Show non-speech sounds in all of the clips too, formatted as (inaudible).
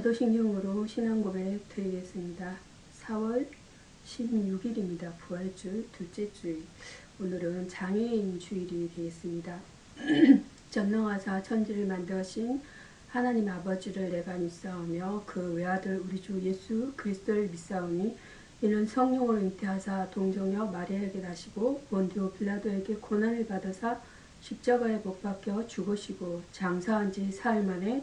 사도신경으로 신앙고백 드리겠습니다. 4월 16일입니다. 부활줄 둘째 주일. 오늘은 장애인 주일이 되겠습니다. (clears throat) 전능하사 천지를 만드신 하나님 아버지를 내가 믿사오며 그 외아들 우리 주 예수 그리스도를 믿사오니 이는 성령으로 잉태하사 동정녀 마리아에게 나시고 본디오 빌라도에게 고난을 받으사 십자가에 못 박혀 죽으시고 장사한 지 사흘 만에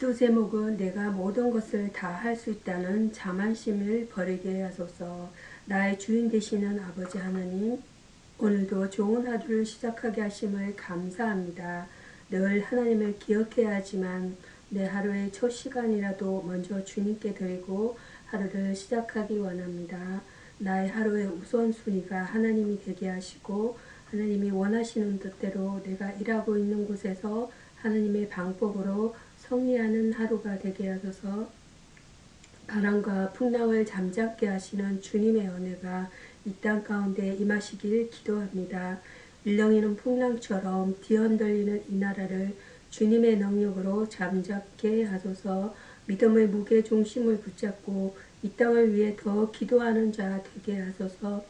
기도 제목은 내가 모든 것을 다 할 수 있다는 자만심을 버리게 하소서. 나의 주인 되시는 아버지 하나님, 오늘도 좋은 하루를 시작하게 하심을 감사합니다. 늘 하나님을 기억해야 하지만 내 하루의 첫 시간이라도 먼저 주님께 드리고 하루를 시작하기 원합니다. 나의 하루의 우선순위가 하나님이 되게 하시고 하나님이 원하시는 뜻대로 내가 일하고 있는 곳에서 하나님의 방법으로 성리하는 하루가 되게 하소서. 바람과 풍랑을 잠잠게 하시는 주님의 은혜가 이 땅 가운데 임하시길 기도합니다. 일렁이는 풍랑처럼 뒤흔들리는 이 나라를 주님의 능력으로 잠잠게 하소서. 믿음의 무게 중심을 붙잡고 이 땅을 위해 더 기도하는 자 되게 하소서.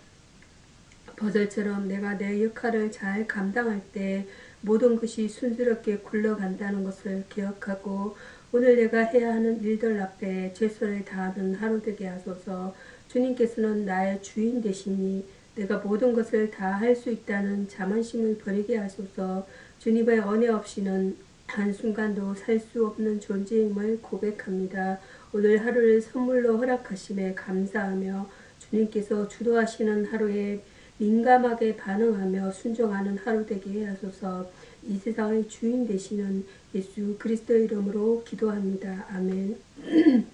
버들처럼 내가 내 역할을 잘 감당할 때 모든 것이 순스럽게 굴러간다는 것을 기억하고 오늘 내가 해야 하는 일들 앞에 최선을 다하는 하루 되게 하소서 주님께서는 나의 주인 되시니 내가 모든 것을 다 할 수 있다는 자만심을 버리게 하소서 주님의 은혜 없이는 한순간도 살 수 없는 존재임을 고백합니다. 오늘 하루를 선물로 허락하심에 감사하며 주님께서 주도하시는 하루에 민감하게 반응하며 순종하는 하루 되게 하소서 이 세상의 주인 되시는 예수 그리스도 이름으로 기도합니다. 아멘. (clears throat)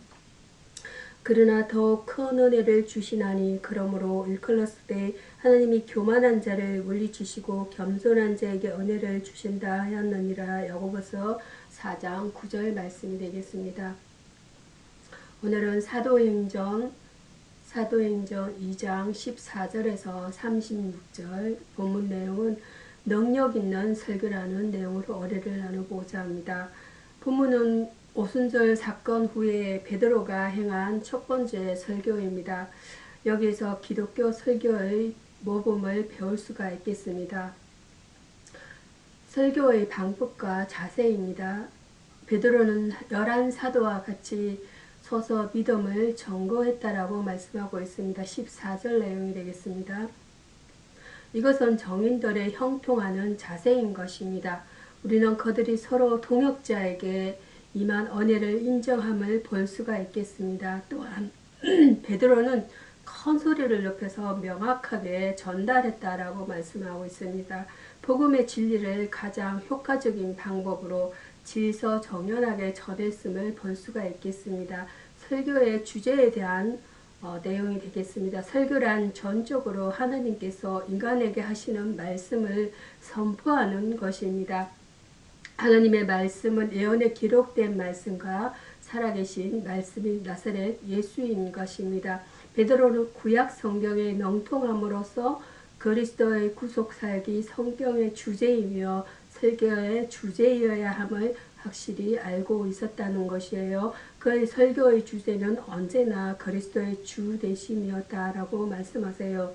그러나 더 큰 은혜를 주시나니 그러므로 일컬렀을 때 하나님이 교만한 자를 물리치시고 겸손한 자에게 은혜를 주신다 하였느니라 야고보서 4장 9절 말씀이 되겠습니다. 오늘은 사도행전 사도행전 2장 14절에서 36절 본문 내용은 능력 있는 설교라는 내용으로 어뢰를 나누고자 합니다. 본문은 오순절 사건 후에 베드로가 행한 첫 번째 설교입니다. 여기서 기독교 설교의 모범을 배울 수가 있겠습니다. 설교의 방법과 자세입니다. 베드로는 열한 사도와 같이 서서 믿음을 점거했다라고 말씀하고 있습니다. 14절 내용이 되겠습니다. 이것은 정인들의 형통하는 자세인 것입니다. 우리는 그들이 서로 동역자에게 임한 은혜를 인정함을 볼 수가 있겠습니다. 또한 (clears throat) 베드로는 큰 소리를 높여서 명확하게 전달했다라고 말씀하고 있습니다. 복음의 진리를 가장 효과적인 방법으로 질서 정연하게 전했음을 볼 수가 있겠습니다. 설교의 주제에 대한 어, 내용이 되겠습니다. 설교란 전적으로 하나님께서 인간에게 하시는 말씀을 선포하는 것입니다. 하나님의 말씀은 예언에 기록된 말씀과 살아계신 말씀인 나사렛 예수인 것입니다. 베드로는 구약 성경에 능통함으로써 그리스도의 구속 사역이 성경의 주제이며 설교의 주제여야 함을 확실히 알고 있었다는 것이에요. 그의 설교의 주제는 언제나 그리스도의 주 되심이었다라고 말씀하세요.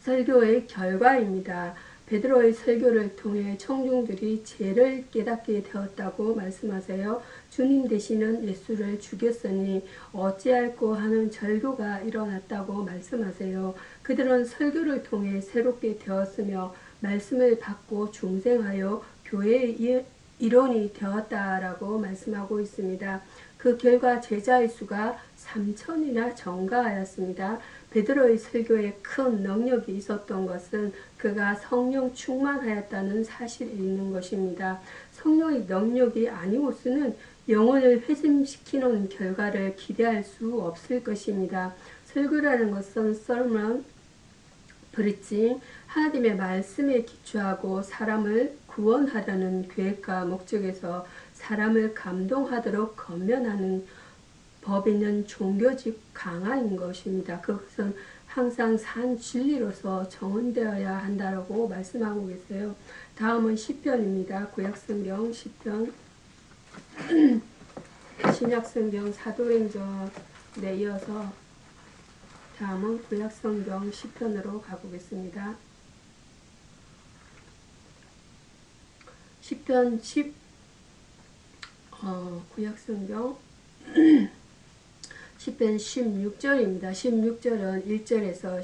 설교의 결과입니다. 베드로의 설교를 통해 청중들이 죄를 깨닫게 되었다고 말씀하세요. 주님 되시는 예수를 죽였으니 어찌할꼬 하는 절교가 일어났다고 말씀하세요. 그들은 설교를 통해 새롭게 되었으며 말씀을 받고 중생하여 교회의 일원이 되었다라고 말씀하고 있습니다. 그 결과 제자의 수가 3천이나 증가하였습니다. 베드로의 설교에 큰 능력이 있었던 것은 그가 성령 충만하였다는 사실이 있는 것입니다. 성령의 능력이 아니고서는 영혼을 회심시키는 결과를 기대할 수 없을 것입니다. 설교라는 것은 썰문, 브리칭, 하나님의 말씀에 기초하고 사람을 구원하려는 계획과 목적에서 사람을 감동하도록 건면하는 법에는 종교적 강화인 것입니다. 그것은 항상 산 진리로서 정언되어야 한다라고 말씀하고 계세요. 다음은 시편입니다. 구약성경 시편 (clears throat) 신약성경 사도행전에 이어서 다음은 구약성경 시편으로 가보겠습니다. 시편 10 어, 구약성경 (clears throat) 시편 16절입니다. 16절은 1절에서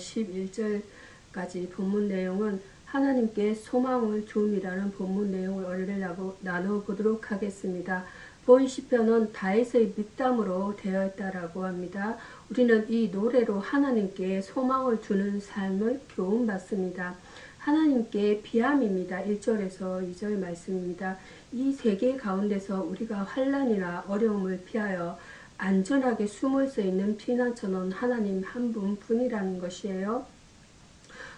11절까지 본문 내용은 하나님께 소망을 둠이라는 본문 내용을 오늘 나눠보도록 하겠습니다. 본 시편은 다윗의 밑담으로 되어 있다라고 합니다. 우리는 이 노래로 하나님께 소망을 두는 삶을 교훈받습니다. 하나님께 비함입니다. 1절에서 2절 말씀입니다. 이 세계 가운데서 우리가 환란이나 어려움을 피하여 안전하게 숨을 수 있는 피난처는 하나님 한 분뿐이라는 것이에요.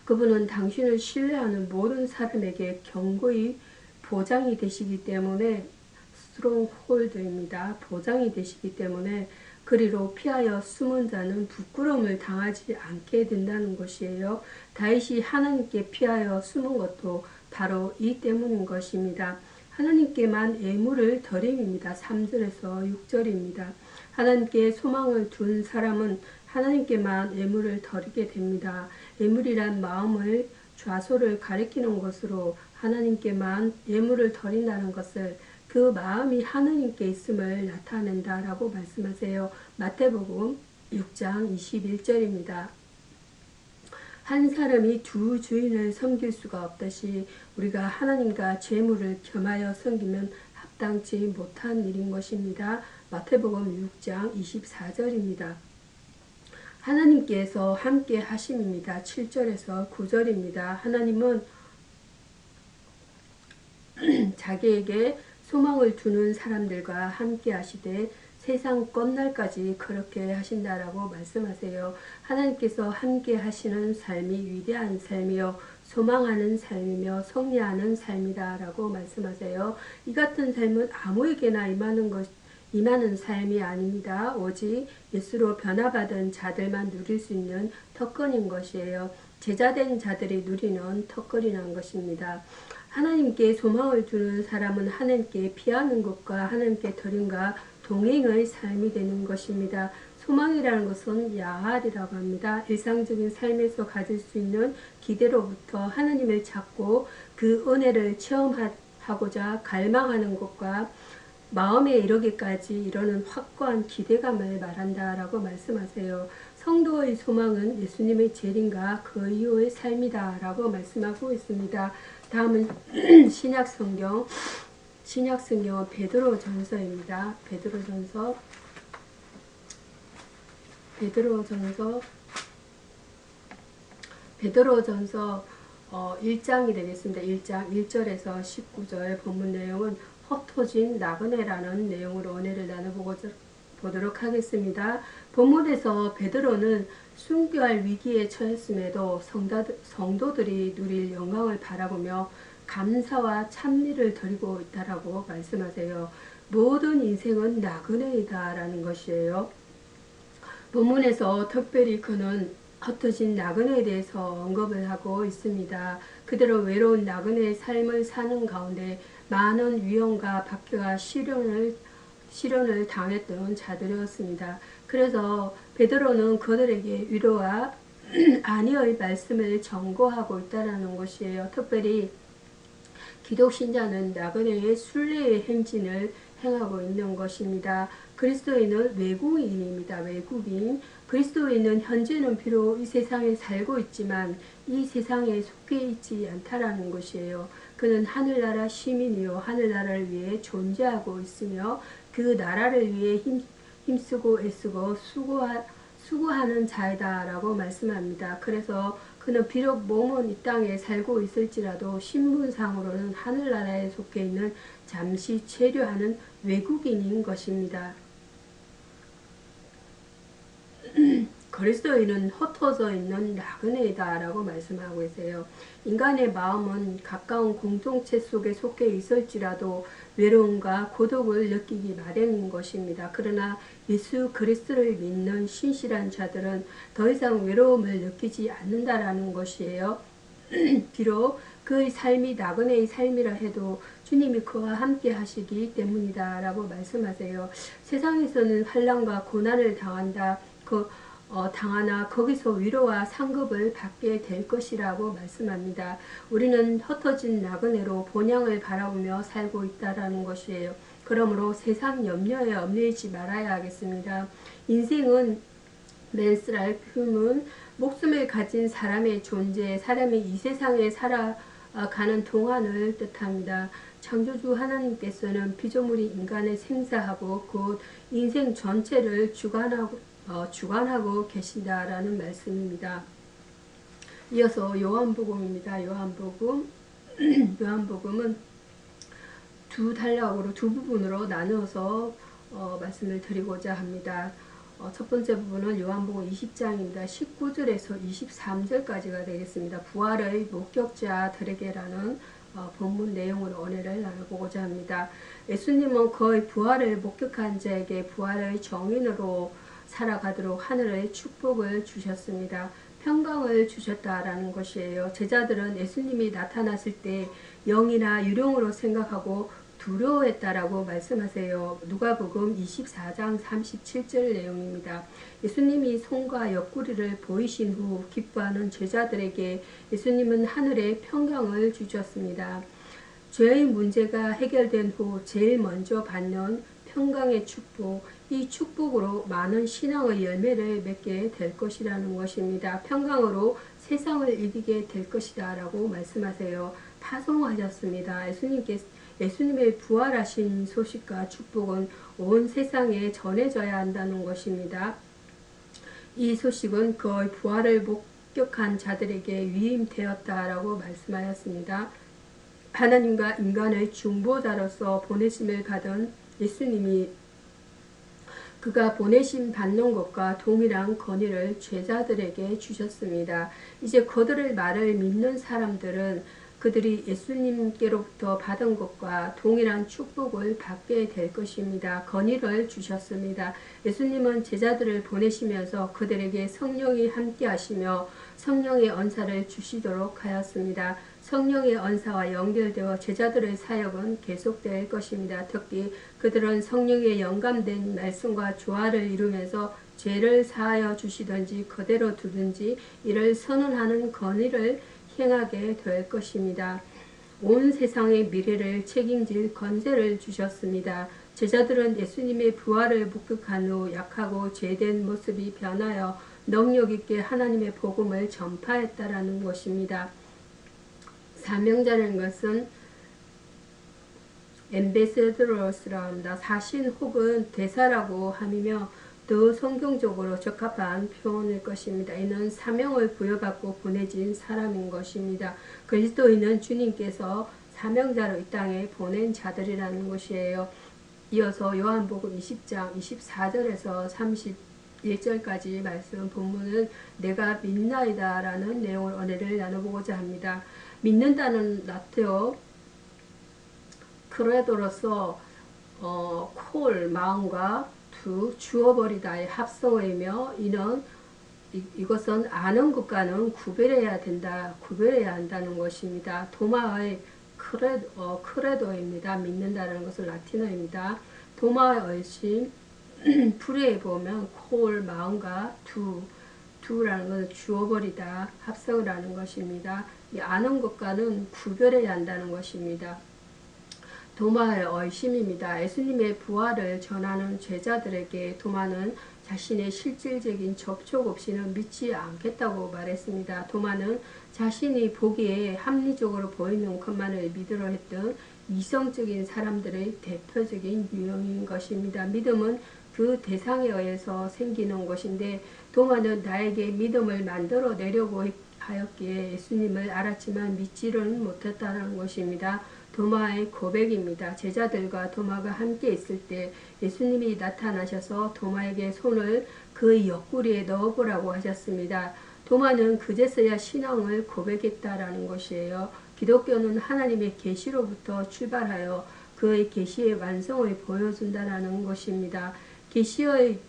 그분은 당신을 신뢰하는 모든 사람에게 경고의 보장이 되시기 때문에 스트롱홀드입니다. 보장이 되시기 때문에 그리로 피하여 숨은 자는 부끄러움을 당하지 않게 된다는 것이에요. 다윗이 하나님께 피하여 숨은 것도 바로 이 때문인 것입니다. 하나님께만 애물을 드림입니다. 3절에서 6절입니다. 하나님께 소망을 둔 사람은 하나님께만 애물을 드리게 됩니다. 애물이란 마음을 좌소를 가리키는 것으로 하나님께만 예물을 드린다는 것을 그 마음이 하나님께 있음을 나타낸다라고 말씀하세요. 마태복음 6장 21절입니다. 한 사람이 두 주인을 섬길 수가 없듯이 우리가 하나님과 재물을 겸하여 섬기면 합당치 못한 일인 것입니다. 마태복음 6장 24절입니다. 하나님께서 함께 하심입니다. 7절에서 9절입니다. 하나님은 (clears throat) 자기에게 소망을 두는 사람들과 함께 하시되 세상 끝날까지 그렇게 하신다라고 말씀하세요. 하나님께서 함께 하시는 삶이 위대한 삶이요 소망하는 삶이며 성리하는 삶이다라고 말씀하세요. 이 같은 삶은 아무에게나 임하는 것 임하는 삶이 아닙니다. 오직 예수로 변화받은 자들만 누릴 수 있는特권인 것이에요. 제자된 자들이 누리는 특권이란 것입니다. 하나님께 소망을 두는 사람은 하나님께 피하는 것과 하나님께 드림과 동행의 삶이 되는 것입니다. 소망이라는 것은 야할이라고 합니다. 일상적인 삶에서 가질 수 있는 기대로부터 하나님을 찾고 그 은혜를 체험하고자 갈망하는 것과 마음에 이르기까지 이러는 확고한 기대감을 말한다라고 말씀하세요. 성도의 소망은 예수님의 재림과 그 이후의 삶이다라고 말씀하고 있습니다. 다음은 (clears throat) 신약 성경 신약 성경은 베드로 전서입니다. 베드로 전서 베드로 전서 베드로 전서 어, 1장이 되겠습니다. 1장 1절에서 19절 본문 내용은 헛토진 나그네라는 내용으로 은혜를 나눠보 도록 하겠습니다. 본문에서 베드로는 순교할 위기에 처했음에도 성도들이 누릴 영광을 바라보며 감사와 찬미를 드리고 있다라고 말씀하세요. 모든 인생은 나그네이다 라는 것이에요. 본문에서 특별히 그는 흩어진 나그네에 대해서 언급을 하고 있습니다. 그대로 외로운 나그네의 삶을 사는 가운데 많은 위험과 박해와 시련을 시련을 당했던 자들이었습니다. 그래서 베드로는 그들에게 위로와 (clears throat) 안위의 말씀을 전고하고 있다라는 것이에요. 특별히 기독 신자는 나그네의 순례의 행진을 행하고 있는 것입니다. 그리스도인은 외국인입니다. 외국인. 그리스도인은 현재는 비록 이 세상에 살고 있지만 이 세상에 속해 있지 않다라는 것이에요. 그는 하늘나라 시민이요 하늘나라를 위해 존재하고 있으며 그 나라를 위해 힘, 힘쓰고 애쓰고 수고하, 수고하는 자이다라고 말씀합니다. 그래서 그는 비록 몸은 이 땅에 살고 있을지라도 신분상으로는 하늘나라에 속해 있는 잠시 체류하는 외국인인 것입니다. (clears throat) 그리스도인은 흩어져 있는 나그네이다 라고 말씀하고 계세요. 인간의 마음은 가까운 공동체 속에 속해 있을지라도 외로움과 고독을 느끼기 마련인 것입니다. 그러나 예수 그리스도를 믿는 신실한 자들은 더 이상 외로움을 느끼지 않는다라는 것이에요. (clears throat) 비록 그의 삶이 나그네의 삶이라 해도 주님이 그와 함께 하시기 때문이다 라고 말씀하세요. 세상에서는 환란과 고난을 당한다. 그 어, 당하나 거기서 위로와 상급을 받게 될 것이라고 말씀합니다. 우리는 흩어진 나그네로 본향을 바라보며 살고 있다라는 것이에요. 그러므로 세상 염려에 얽매이지 말아야 하겠습니다. 인생은 퓨은 목숨을 가진 사람의 존재, 사람이 이 세상에 살아가는 동안을 뜻합니다. 창조주 하나님께서는 피조물이 인간을 생사하고 곧 인생 전체를 주관하고 어, 주관하고 계신다라는 말씀입니다. 이어서 요한복음입니다. 요한복음 (clears throat) 요한복음은 두 단락으로 두 부분으로 나누어서 어, 말씀을 드리고자 합니다. 어, 첫 번째 부분은 요한복음 20장입니다. 19절에서 23절까지가 되겠습니다. 부활의 목격자들에게라는 어, 본문 내용을 은혜를 나눠보고자 합니다. 예수님은 거의 부활을 목격한 자에게 부활의 정인으로 살아가도록 하늘의 축복을 주셨습니다. 평강을 주셨다라는 것이에요. 제자들은 예수님이 나타났을 때 영이나 유령으로 생각하고 두려워했다라고 말씀하세요. 누가복음 24장 37절 내용입니다. 예수님이 손과 옆구리를 보이신 후 기뻐하는 제자들에게 예수님은 하늘의 평강을 주셨습니다. 죄의 문제가 해결된 후 제일 먼저 받는 평강의 축복, 이 축복으로 많은 신앙의 열매를 맺게 될 것이라는 것입니다. 평강으로 세상을 이기게 될 것이다 라고 말씀하세요. 파송하셨습니다. 예수님께 예수님의 부활하신 소식과 축복은 온 세상에 전해져야 한다는 것입니다. 이 소식은 그의 부활을 목격한 자들에게 위임되었다라고 말씀하였습니다. 하나님과 인간의 중보자로서 보내심을 받은 예수님이 그가 보내심 받는 것과 동일한 권위를 제자들에게 주셨습니다. 이제 그들의 말을 믿는 사람들은 그들이 예수님께로부터 받은 것과 동일한 축복을 받게 될 것입니다. 건의를 주셨습니다. 예수님은 제자들을 보내시면서 그들에게 성령이 함께 하시며 성령의 언사를 주시도록 하였습니다. 성령의 언사와 연결되어 제자들의 사역은 계속될 것입니다. 특히 그들은 성령에 영감된 말씀과 조화를 이루면서 죄를 사하여 주시든지 그대로 두든지 이를 선언하는 건의를 행하게 될 것입니다. 온 세상의 미래를 책임질 권세를 주셨습니다. 제자들은 예수님의 부활을 목격한 후 약하고 죄된 모습이 변하여 능력 있게 하나님의 복음을 전파했다라는 것입니다. 사명자라는 것은 엠베세드로스라 합니다. 사신 혹은 대사라고 함이며 더 성경적으로 적합한 표현일 것입니다. 이는 사명을 부여받고 보내진 사람인 것입니다. 그리스도인은 주님께서 사명자로 이 땅에 보낸 자들이라는 것이에요. 이어서 요한복음 20장 24절에서 31절까지 말씀 본문은 내가 믿나이다 라는 내용을 은혜를 나눠보고자 합니다. 믿는다는 라테오 크레도로서 어, 콜 마음과 두 주어버리다의 합성어이며 이는 이, 이것은 아는 것과는 구별해야 된다 구별해야 한다는 것입니다. 도마의 크레, 어, 크레도입니다. 믿는다는 것은 라틴어입니다. 도마의 얼씬 풀에 (clears throat) 보면 콜 마음과 두 두라는 것은 주어버리다 합성을 하는 것입니다. 이 아는 것과는 구별해야 한다는 것입니다. 도마의 얼심입니다. 예수님의 부활을 전하는 제자들에게 도마는 자신의 실질적인 접촉 없이는 믿지 않겠다고 말했습니다. 도마는 자신이 보기에 합리적으로 보이는 것만을 믿으려 했던 이성적인 사람들의 대표적인 유형인 것입니다. 믿음은 그 대상에 의해서 생기는 것인데 도마는 나에게 믿음을 만들어 내려고 하였기에 예수님을 알았지만 믿지는 못했다는 것입니다. 도마의 고백입니다. 제자들과 도마가 함께 있을 때 예수님이 나타나셔서 도마에게 손을 그 옆구리에 넣어보라고 하셨습니다. 도마는 그제서야 신앙을 고백했다라는 것이에요. 기독교는 하나님의 계시로부터 출발하여 그의 계시의 완성을 보여준다라는 것입니다. 계시의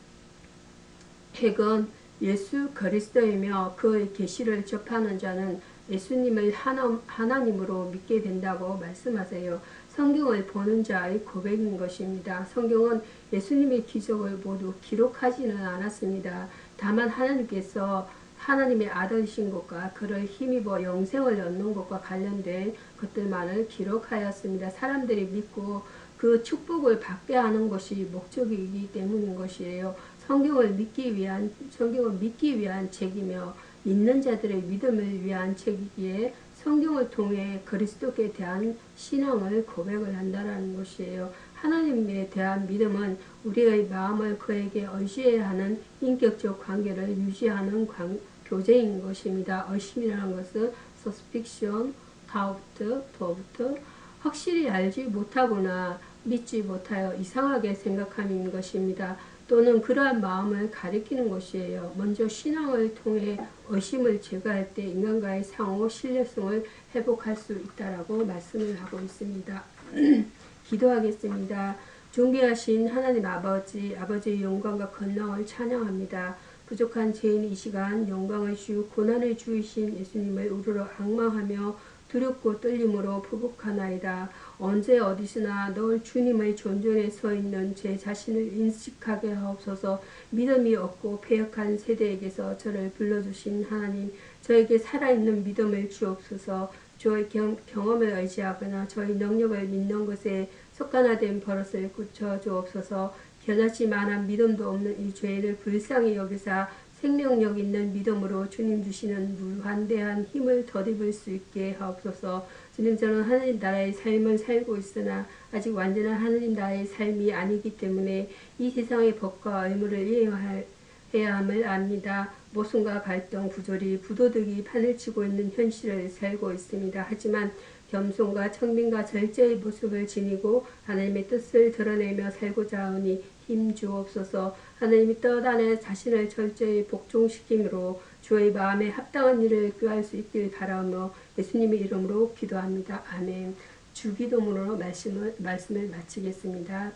핵은 예수 그리스도이며 그의 계시를 접하는 자는 예수님을 하나, 하나님으로 믿게 된다고 말씀하세요. 성경을 보는 자의 고백인 것입니다. 성경은 예수님의 기적을 모두 기록하지는 않았습니다. 다만 하나님께서 하나님의 아들이신 것과 그를 힘입어 영생을 얻는 것과 관련된 것들만을 기록하였습니다. 사람들이 믿고 그 축복을 받게 하는 것이 목적이기 때문인 것이에요. 성경을 믿기 위한 성경을 믿기 위한 책이며 믿는 자들의 믿음을 위한 책이기에 성경을 통해 그리스도께 대한 신앙을 고백을 한다라는 것이에요. 하나님에 대한 믿음은 우리의 마음을 그에게 의지해야 하는 인격적 관계를 유지하는 관, 교제인 것입니다. 의심이라는 것은 suspicion, doubt, doubt, 확실히 알지 못하거나 믿지 못하여 이상하게 생각하는 것입니다. 또는 그러한 마음을 가리키는 것이에요. 먼저 신앙을 통해 의심을 제거할 때 인간과의 상호 신뢰성을 회복할 수 있다라고 말씀을 하고 있습니다. (clears throat) 기도하겠습니다. 존귀하신 하나님 아버지, 아버지의 영광과 건강을 찬양합니다. 부족한 죄인 이 시간 영광을 주 고난을 주이신 예수님을 우러러 악망하며 두렵고 떨림으로 부복하나이다. 언제 어디서나 널 주님의 존전에 서 있는 제 자신을 인식하게 하옵소서. 믿음이 없고 폐역한 세대에게서 저를 불러주신 하나님 저에게 살아있는 믿음을 주옵소서. 저의 경, 경험을 의지하거나 저희 능력을 믿는 것에 속간화된 버릇을 고쳐 주옵소서. 겨자씨 만한 믿음도 없는 이 죄를 불쌍히 여기사 생명력 있는 믿음으로 주님 주시는 무한대한 힘을 덧입을 수 있게 하옵소서. 주님 저는 하나님 나라의 삶을 살고 있으나 아직 완전한 하나님 나라의 삶이 아니기 때문에 이 세상의 법과 의무를 이해해야 함을 압니다. 모순과 갈등, 부조리, 부도덕이 판을 치고 있는 현실을 살고 있습니다. 하지만 겸손과 청빈과 절제의 모습을 지니고 하나님의 뜻을 드러내며 살고자 하니 힘 주옵소서 하나님이 뜻 안에 자신을 철저히 복종시킴으로 주의 마음에 합당한 일을 구할 수 있길 바라며 예수님의 이름으로 기도합니다. 아멘. 주기도문으로 말씀을, 말씀을 마치겠습니다.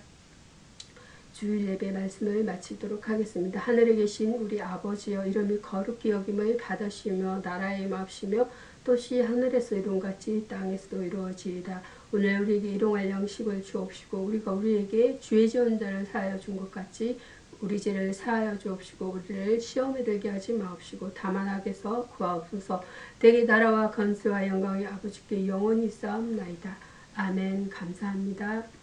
주일 예배 말씀을 마치도록 하겠습니다. 하늘에 계신 우리 아버지여 이름이 거룩히 여김을 받으시며 나라에 임시며 뜻이 하늘에서 이룬같이 땅에서도 이루어지이다. 오늘 우리에게 일용할 양식을 주옵시고 우리가 우리에게 죄 지은 자를 사하여 준 것 같이 우리 죄를 사하여 주옵시고 우리를 시험에 들게 하지 마옵시고 다만 악에서 구하옵소서 대개 나라와 건수와 영광이 아버지께 영원히 쌓옵나이다. 아멘 감사합니다.